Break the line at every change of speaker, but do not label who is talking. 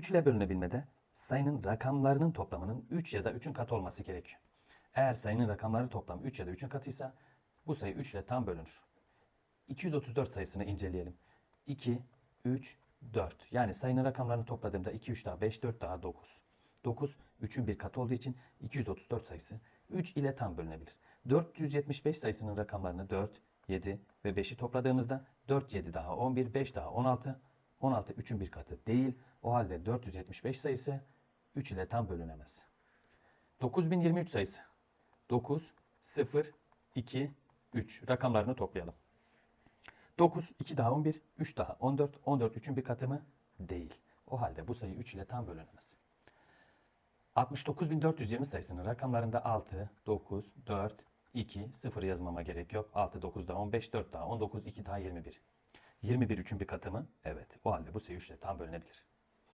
3 ile bölünebilmede sayının rakamlarının toplamının 3 ya da 3'ün katı olması gerekiyor. Eğer sayının rakamları toplamı 3 ya da 3'ün katıysa bu sayı 3 ile tam bölünür. 234 sayısını inceleyelim. 2, 3, 4. Yani sayının rakamlarını topladığımda 2, 3 daha 5, 4 daha 9. 9, 3'ün bir katı olduğu için 234 sayısı 3 ile tam bölünebilir. 475 sayısının rakamlarını 4, 7 ve 5'i topladığımızda 4, 7 daha 11, 5 daha 16. 16 3'ün bir katı değil. O halde 475 sayısı 3 ile tam bölünemez. 9023 sayısı. 9, 0, 2, 3 rakamlarını toplayalım. 9, 2 daha 11, 3 daha 14, 14 3'ün bir katı mı? Değil. O halde bu sayı 3 ile tam bölünemez. 69420 sayısının rakamlarında 6, 9, 4, 2, 0 yazmama gerek yok. 6, 9 daha 15, 4 daha 19, 2 daha 21. 21 3'ün bir katı mı? Evet. O halde bu sayı 3 ile tam bölünebilir.